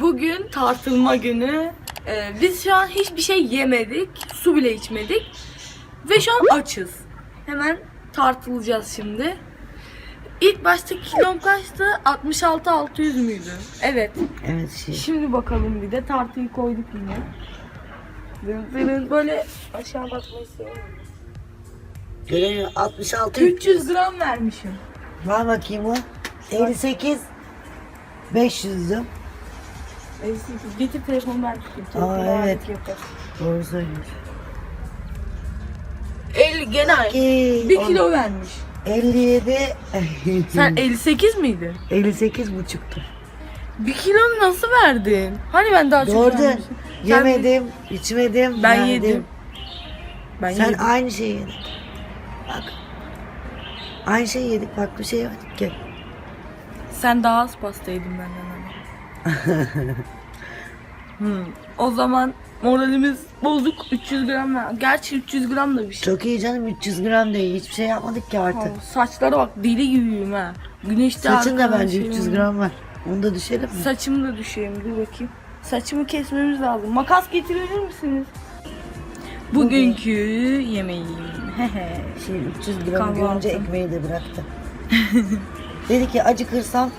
Bugün tartılma günü. Ee, biz şu an hiçbir şey yemedik. Su bile içmedik. Ve şu an açız. Hemen tartılacağız şimdi. İlk başta kilom kaçtı? 66-600 müydü? Evet. Evet şey. Şimdi bakalım bir de tartıyı koyduk yine. Dın dın Böyle aşağı bakmayı seviyorum. Göremiyor. 66. 300 gram vermişim. Var bakayım o. 58. 500'dü. Getir telefonu ben tutayım. Aa, Telefonu evet. yapar. Doğru söylüyorsun. 50 gene Ki 1 kilo vermiş. 57. Sen 58 miydin? 58 buçuktu. 1 kilo nasıl verdin? Hani ben daha çok Doğru. vermişim. Sen- Yemedim, içmedim. Ben verdim. yedim. Ben Sen yedim. aynı şeyi yedin. Bak. Aynı şeyi yedik. Bak bir şey yemedik ki. Sen daha az pasta yedin benden. Hmm. O zaman moralimiz bozuk 300 gram ver. Gerçi 300 gram da bir şey. Çok iyi canım 300 gram değil. Hiçbir şey yapmadık ki artık. Aa, Saçlara bak deli gibiyim ha. Güneşte Saçın da bence şeyim 300 var. gram var. Onu da düşelim mi? Saçımı da düşeyim dur bakayım. Saçımı kesmemiz lazım. Makas getirebilir misiniz? Bugünkü yemeğim. Şey 300 gram görünce ekmeği de bıraktı. Dedi ki acıkırsam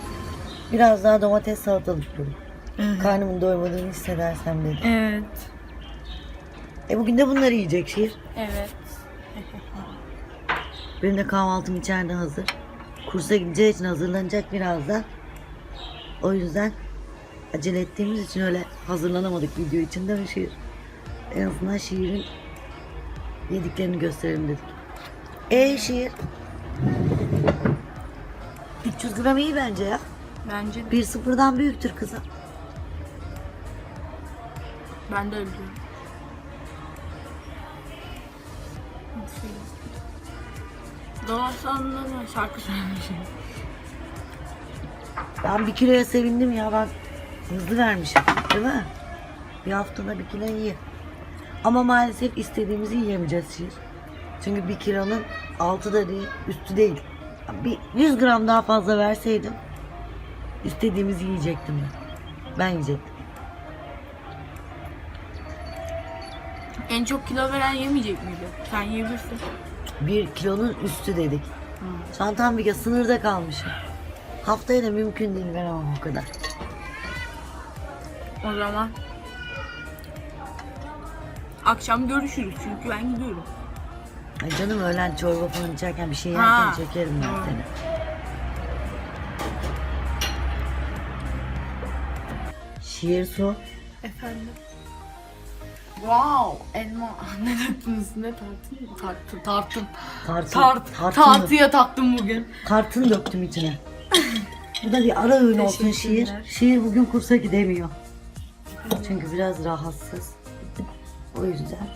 biraz daha domates salatalık yerim. Karnımın doymadığını hissedersem dedi. evet. E bugün de bunları yiyecek şiir. Evet. Benim de kahvaltım içeride hazır. Kursa gideceği için hazırlanacak birazdan. O yüzden acele ettiğimiz için öyle hazırlanamadık video için de şiir. En azından şiirin yediklerini gösterelim dedik. E şiir. 300 gram iyi bence ya. Bence de. Bir sıfırdan büyüktür kızım. Ben de öyle diyorum. Doğaçlanma şarkı söylemişim. Ben bir kiloya sevindim ya ben hızlı vermişim değil mi? Bir haftada bir kilo iyi. Ama maalesef istediğimizi yiyemeyeceğiz şiir. Çünkü bir kilonun altı da değil, üstü değil. Bir 100 gram daha fazla verseydim istediğimizi yiyecektim ben. Ben yiyecektim. En çok kilo veren yemeyecek miydi? Sen yiyebilirsin. Bir kilonun üstü dedik. Şu an tam bir sınırda kalmışım. Haftaya da mümkün değil veremem o kadar. O zaman akşam görüşürüz çünkü ben gidiyorum. Ay canım öğlen çorba falan içerken bir şey Ha. yerken çekerim ben Tamam. seni. Şiir su. Efendim. Wow, elma. Ne taktınız? Ne tartın? Tartın, tartın. Tartın, Tart, tartın, tartıya taktım bugün. tartın döktüm içine. Bu da bir ara öğün olsun şiir. Şiir bugün kursa gidemiyor. Çünkü biraz rahatsız. O yüzden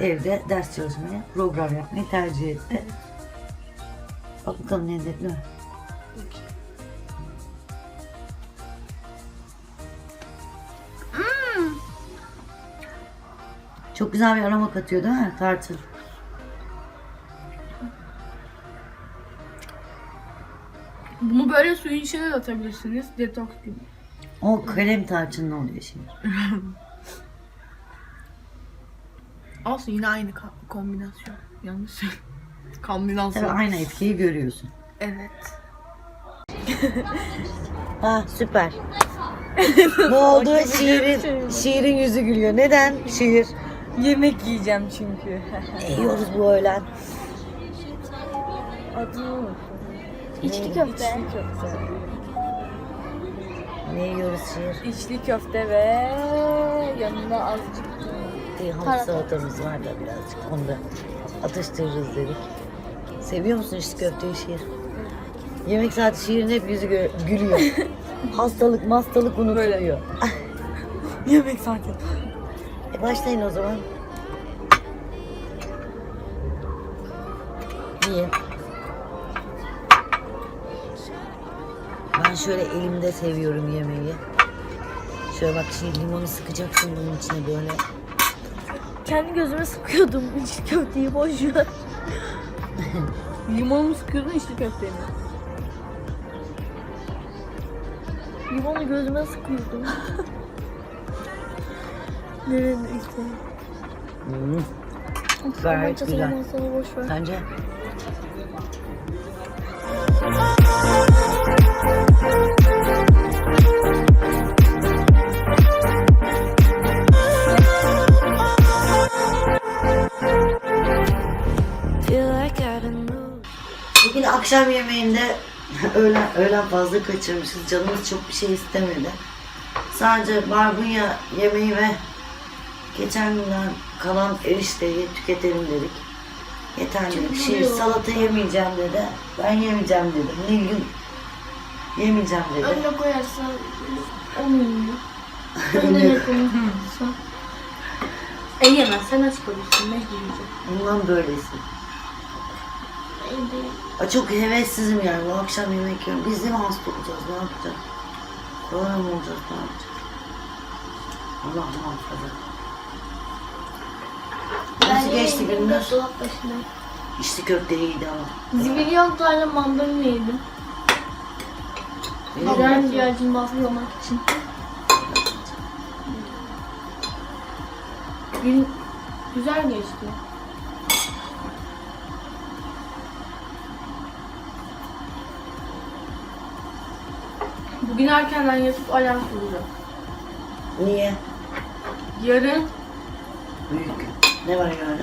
evde ders çalışmayı, program yapmayı tercih etti. Bak bakalım lezzetli mi? Çok güzel bir aroma katıyor değil mi tartın? Bunu böyle suyun içine de atabilirsiniz. Detoks gibi. O krem tarçınlı oluyor şimdi. Olsun yine aynı ka- kombinasyon. Yanlış. Kombinasyon. Tabii aynı etkiyi görüyorsun. Evet. Ha süper. ne oldu? Şiirin, şiirin yüzü gülüyor. Neden şiir? Yemek yiyeceğim çünkü. Yiyoruz bu öğlen? Adı İçli köfte. İçli köfte. Ne yiyoruz şiir? İçli köfte ve yanında azıcık Bir hamur salatamız var da birazcık. Onu da atıştırırız dedik. Seviyor musun içli köfteyi şiir? Yemek saati şiirin hep yüzü gö- gülüyor. Hastalık hastalık unutuluyor. yemek zaten. E başlayın o zaman. Niye? Ben şöyle elimde seviyorum yemeği. Şöyle bak şimdi limonu sıkacaksın bunun içine böyle. Kendi gözüme sıkıyordum içli köfteyi boş ver. Limonu sıkıyordun içli köfteyi? Limonu gözüme sıkıyordum. Neredeyse. Hmm. Gayet güzel. boş ver. Moved. Bugün akşam yemeğinde öğlen, öğlen fazla kaçırmışız. Canımız çok bir şey istemedi. Sadece barbunya yemeği ve geçen günden kalan erişteyi tüketelim dedik. Yeter dedik. Şey, salata yemeyeceğim dedi. Ben yemeyeceğim dedim. Nilgün yemeyeceğim dedi. Önüne koyarsan olmuyor. Önüne koyarsan. E yemez sen aç kalırsın mecbur yiyeceksin. Ondan böylesin. Aa, Çok hevessizim yani bu akşam yemek yiyorum. Biz de mi hasta olacağız? Ne yapacağız? Korona mı olacağız? Ne yapacağız? Allah muhafaza. Nasıl geçti? Dolap başında. İşte köfte iyiydi ama. Zibilyon tane mandalina yedim. Güzel ihtiyacını basmamak için. Gün güzel geçti. Bugün erkenden yatıp alarm kuracağım. Niye? Yarın Büyük. Ne var yani?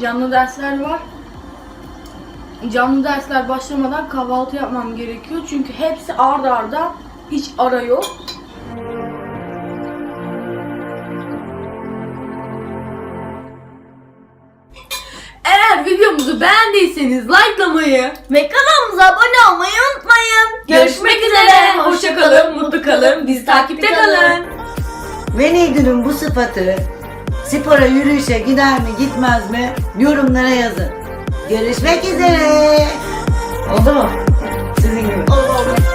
canlı dersler var. Canlı dersler başlamadan kahvaltı yapmam gerekiyor. Çünkü hepsi arda arda. Hiç ara yok. Eğer videomuzu beğendiyseniz likelamayı Ve kanalımıza abone olmayı unutmayın. Görüşmek üzere. Hoşça kalın, mutlu kalın. Bizi takipte kalın. Ve Nilgün'ün bu sıfatı spora yürüyüşe gider mi gitmez mi yorumlara yazın. Görüşmek üzere. Oldu mu? Sizin gibi. Oldu oldu.